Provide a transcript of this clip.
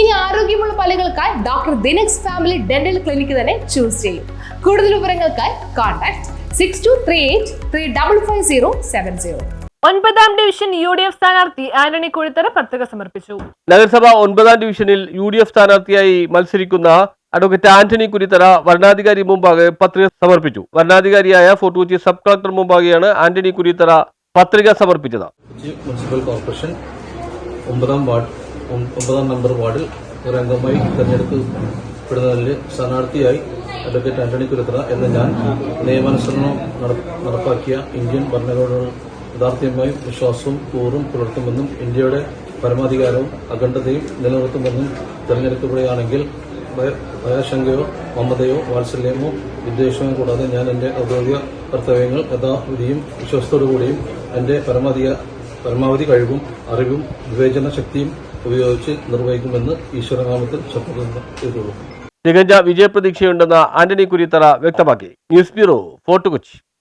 ഇനി ആരോഗ്യമുള്ള പല്ലുകൾക്കായി doctor Dinex family dental clinic തന്നെ ചൂസ് ചെയ്യും. കൂടുതൽ വിവരങ്ങൾക്കായി contact six two three eight three double five zero seven zero ഒൻപതാം ഡിവിഷൻ യു ഡി എഫ് സ്ഥാനാർത്ഥി ആന്റണി കൊഴുത്തര പത്രിക സമർപ്പിച്ചു. നഗരസഭ ഒൻപതാം ഡിവിഷനിൽ യു ഡി എഫ് സ്ഥാനാർത്ഥിയായി മത്സരിക്കുന്ന അഡ്വക്കേറ്റ് ആന്റണി കുരിത്തറ വരണാധികാരി മുമ്പാകെ പത്രിക സമർപ്പിച്ചു. വരണാധികാരിയായ ഫോർട്ട് കൊച്ചി സബ് കളക്ടർ മുമ്പാകെയാണ് ആന്റണി കുരിത്തറ പത്രിക സമർപ്പിച്ചത്. മുനിസിപ്പൽ കോർപ്പറേഷൻ ഒമ്പതാം വാർഡ് ഒമ്പതാം നമ്പർ വാർഡിൽ ഒരു അംഗമായി തെരഞ്ഞെടുക്കപ്പെടുന്നതിൽ സ്ഥാനാർത്ഥിയായി അഡ്വക്കേറ്റ് ആന്റണി കുരുത്തറ എന്ന ഞാൻ നിയമാനുസരണം നട- നടപ്പാക്കിയ ഇന്ത്യൻ ഭരണകൂടങ്ങൾ യഥാർത്ഥമായും വിശ്വാസവും കൂറും പുലർത്തുമെന്നും ഇന്ത്യയുടെ പരമാധികാരവും അഖണ്ഡതയും നിലനിർത്തുമെന്നും തെരഞ്ഞെടുക്കപ്പെടുകയാണെങ്കിൽ ഭയശങ്കയോ മമതയോ വാത്സല്യമോ വിദ്വേഷമോ കൂടാതെ ഞാൻ എന്റെ ഔദ്യോഗിക കർത്തവ്യങ്ങൾ യഥാവിധിയും വിശ്വാസത്തോടുകൂടിയും എന്റെ പരമാധിക പരമാവധി കഴിവും അറിവും വിവേചന ശക്തിയും ഉപയോഗിച്ച് നിർവഹിക്കുമെന്ന് ഈശ്വരനാമത്തിൽ ശപഥം തികഞ്ഞ വിജയപ്രതീക്ഷയുണ്ടെന്ന് ആന്റണി കുരിത്തറ വ്യക്തമാക്കി. News bureau Fort Kochi.